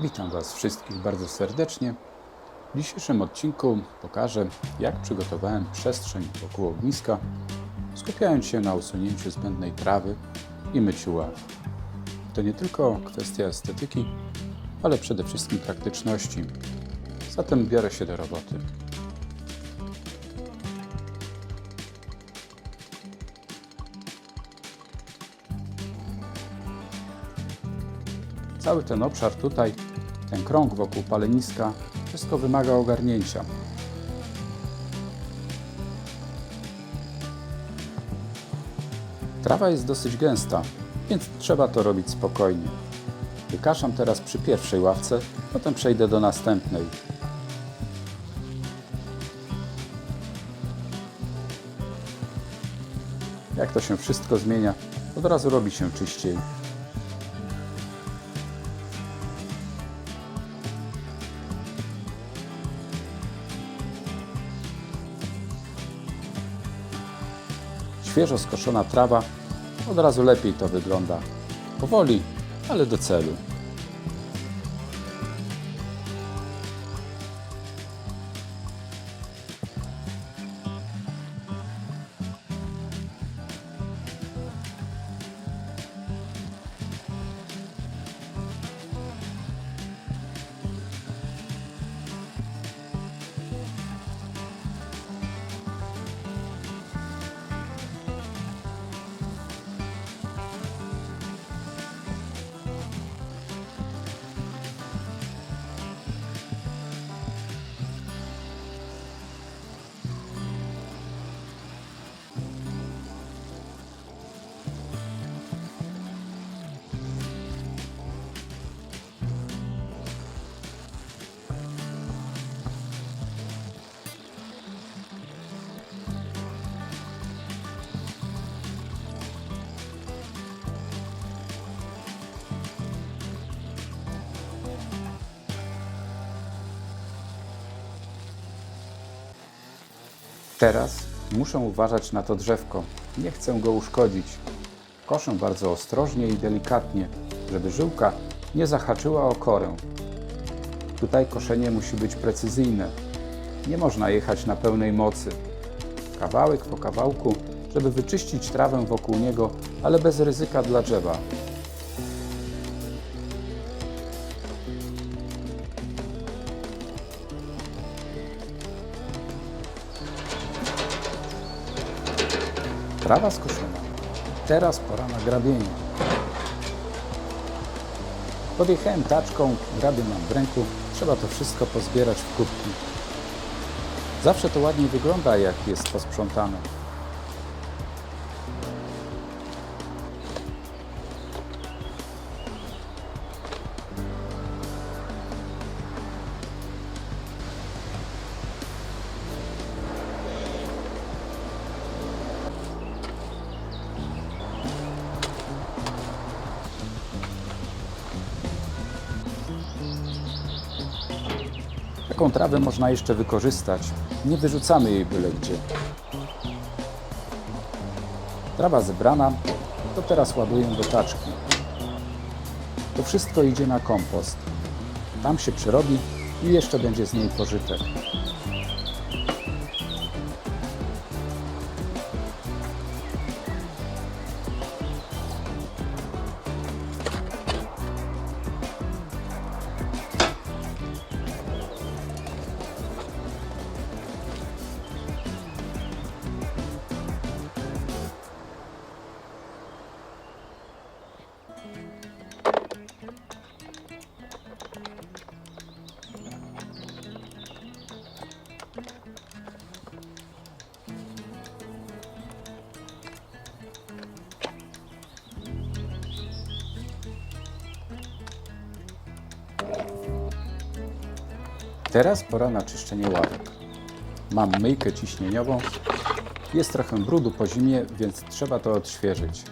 Witam Was wszystkich bardzo serdecznie. W dzisiejszym odcinku pokażę, jak przygotowałem przestrzeń wokół ogniska, skupiając się na usunięciu zbędnej trawy i myciu ław. To nie tylko kwestia estetyki, ale przede wszystkim praktyczności. Zatem biorę się do roboty. Cały ten obszar tutaj, ten krąg wokół paleniska, wszystko wymaga ogarnięcia. Trawa jest dosyć gęsta, więc trzeba to robić spokojnie. Wykaszam teraz przy pierwszej ławce, potem przejdę do następnej. Jak to się wszystko zmienia, od razu robi się czyściej. Świeżo skoszona trawa, od razu lepiej to wygląda. Powoli, ale do celu. Teraz muszę uważać na to drzewko. Nie chcę go uszkodzić. Koszę bardzo ostrożnie i delikatnie, żeby żyłka nie zahaczyła o korę. Tutaj koszenie musi być precyzyjne. Nie można jechać na pełnej mocy. Kawałek po kawałku, żeby wyczyścić trawę wokół niego, ale bez ryzyka dla drzewa. Trawa skoszona. Teraz pora na grabienie. Podjechałem taczką, grabię mam w ręku. Trzeba to wszystko pozbierać w kubki. Zawsze to ładniej wygląda, jak jest posprzątane. Taką trawę można jeszcze wykorzystać. Nie wyrzucamy jej byle gdzie. Trawa zebrana, to teraz ładuję do taczki. To wszystko idzie na kompost. Tam się przerobi i jeszcze będzie z niej pożytek. Teraz pora na czyszczenie ławek. Mam myjkę ciśnieniową. Jest trochę brudu po zimie, więc trzeba to odświeżyć.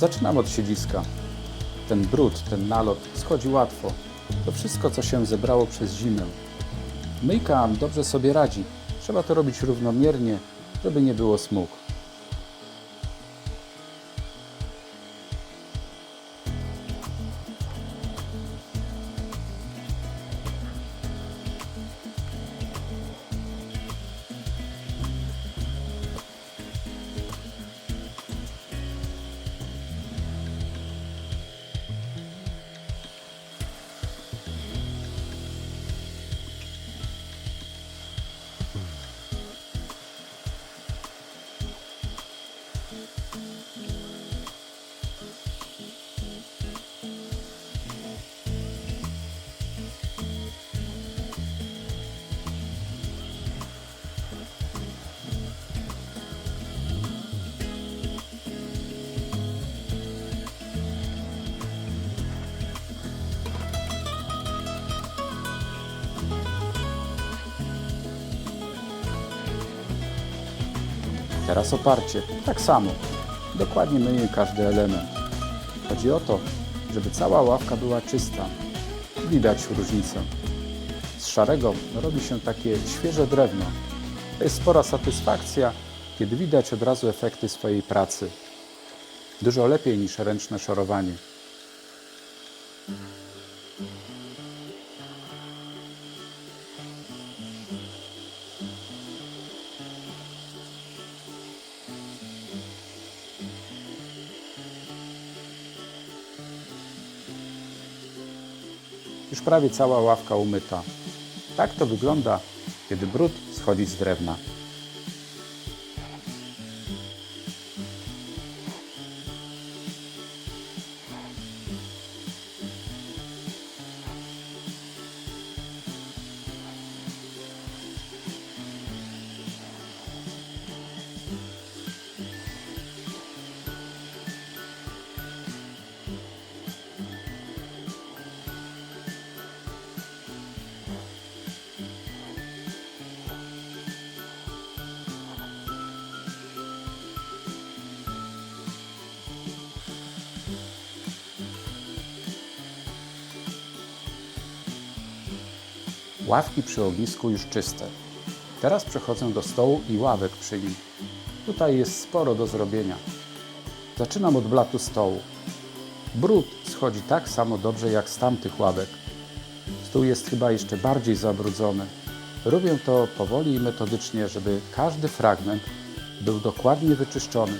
Zaczynam od siedziska. Ten brud, ten nalot schodzi łatwo. To wszystko, co się zebrało przez zimę. Myjka dobrze sobie radzi. Trzeba to robić równomiernie, żeby nie było smug. Teraz oparcie. Tak samo. Dokładnie myję każdy element. Chodzi o to, żeby cała ławka była czysta. Widać różnicę. Z szarego robi się takie świeże drewno. To jest spora satysfakcja, kiedy widać od razu efekty swojej pracy. Dużo lepiej niż ręczne szorowanie. Już prawie cała ławka umyta. Tak to wygląda, kiedy brud schodzi z drewna. Ławki przy ognisku już czyste. Teraz przechodzę do stołu i ławek przy nim. Tutaj jest sporo do zrobienia. Zaczynam od blatu stołu. Brud schodzi tak samo dobrze jak z tamtych ławek. Stół jest chyba jeszcze bardziej zabrudzony. Robię to powoli i metodycznie, żeby każdy fragment był dokładnie wyczyszczony.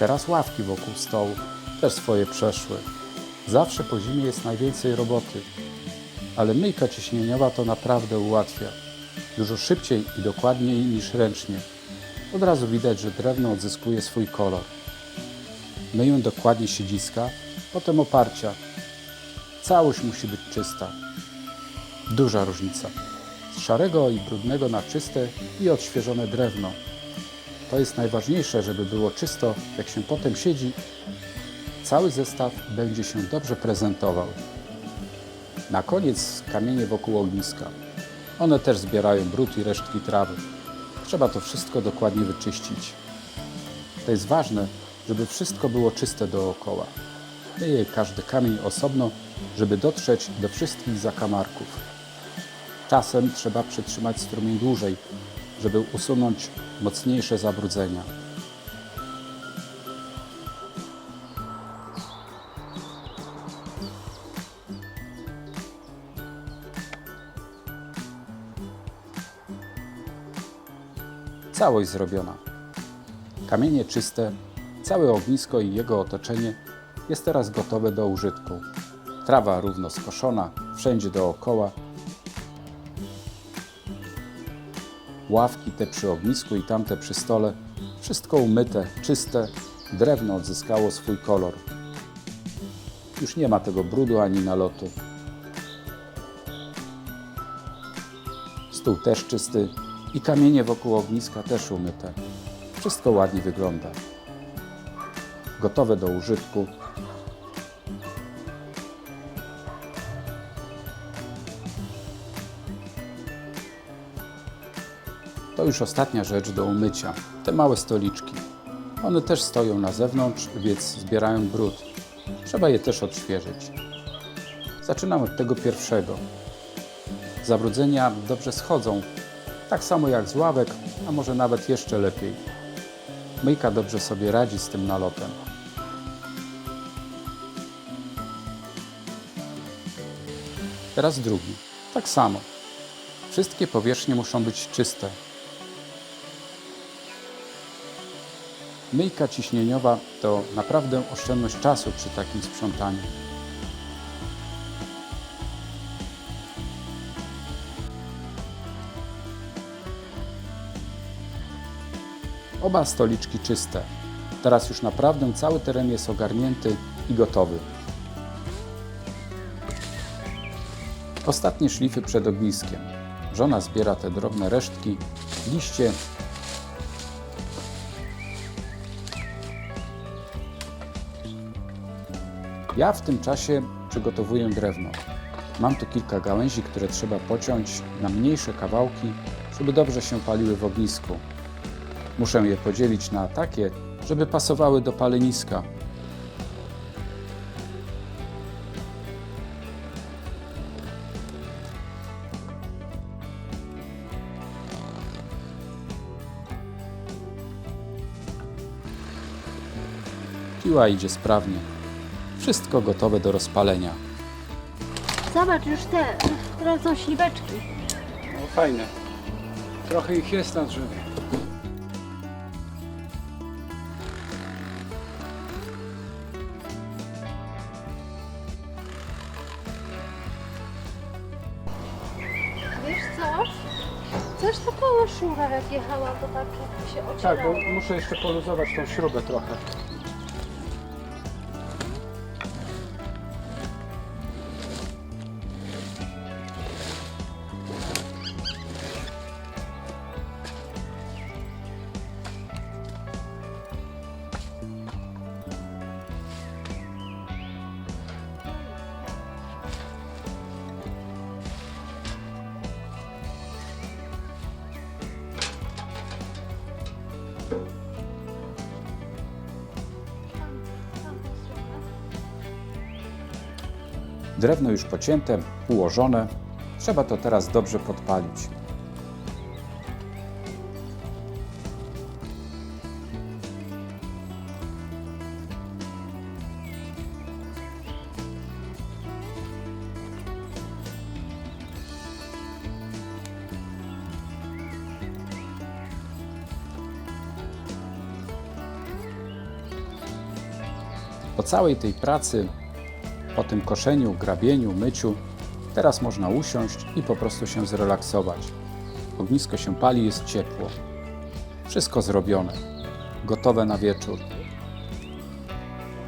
Teraz ławki wokół stołu też swoje przeszły. Zawsze po zimie jest najwięcej roboty, ale myjka ciśnieniowa to naprawdę ułatwia. Dużo szybciej i dokładniej niż ręcznie. Od razu widać, że drewno odzyskuje swój kolor. Myję dokładnie siedziska, potem oparcia. Całość musi być czysta. Duża różnica. Z szarego i brudnego na czyste i odświeżone drewno. To jest najważniejsze, żeby było czysto, jak się potem siedzi. Cały zestaw będzie się dobrze prezentował. Na koniec kamienie wokół ogniska. One też zbierają brud i resztki trawy. Trzeba to wszystko dokładnie wyczyścić. To jest ważne, żeby wszystko było czyste dookoła. Myję każdy kamień osobno, żeby dotrzeć do wszystkich zakamarków. Czasem trzeba przytrzymać strumień dłużej, żeby usunąć mocniejsze zabrudzenia. Całość zrobiona. Kamienie czyste, całe ognisko i jego otoczenie jest teraz gotowe do użytku. Trawa równo skoszona, wszędzie dookoła. Ławki te przy ognisku i tamte przy stole, wszystko umyte, czyste, drewno odzyskało swój kolor. Już nie ma tego brudu ani nalotu. Stół też czysty i kamienie wokół ogniska też umyte. Wszystko ładnie wygląda. Gotowe do użytku. To już ostatnia rzecz do umycia. Te małe stoliczki. One też stoją na zewnątrz, więc zbierają brud. Trzeba je też odświeżyć. Zaczynam od tego pierwszego. Zabrudzenia dobrze schodzą, tak samo jak z ławek, a może nawet jeszcze lepiej. Myjka dobrze sobie radzi z tym nalotem. Teraz drugi. Tak samo. Wszystkie powierzchnie muszą być czyste. Myjka ciśnieniowa to naprawdę oszczędność czasu przy takim sprzątaniu. Oba stoliczki czyste. Teraz już naprawdę cały teren jest ogarnięty i gotowy. Ostatnie szlify przed ogniskiem. Żona zbiera te drobne resztki, liście. Ja w tym czasie przygotowuję drewno. Mam tu kilka gałęzi, które trzeba pociąć na mniejsze kawałki, żeby dobrze się paliły w ognisku. Muszę je podzielić na takie, żeby pasowały do paleniska. Piła idzie sprawnie. Wszystko gotowe do rozpalenia. Zobacz już te, teraz są śliweczki. No fajne. Trochę ich jest na drzewie. Wiesz co? Coś takiego szura jak jechała, to tak jakby się Tak, ocierało. bo muszę jeszcze poluzować tą śrubę trochę. Drewno już pocięte, ułożone. Trzeba to teraz dobrze podpalić. Po całej tej pracy po tym koszeniu, grabieniu, myciu, teraz można usiąść i po prostu się zrelaksować. Ognisko się pali, jest ciepło. Wszystko zrobione, gotowe na wieczór.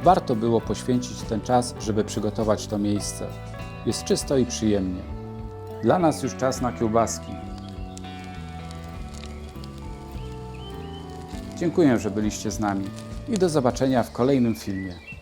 Warto było poświęcić ten czas, żeby przygotować to miejsce. Jest czysto i przyjemnie. Dla nas już czas na kiełbaski. Dziękuję, że byliście z nami i do zobaczenia w kolejnym filmie.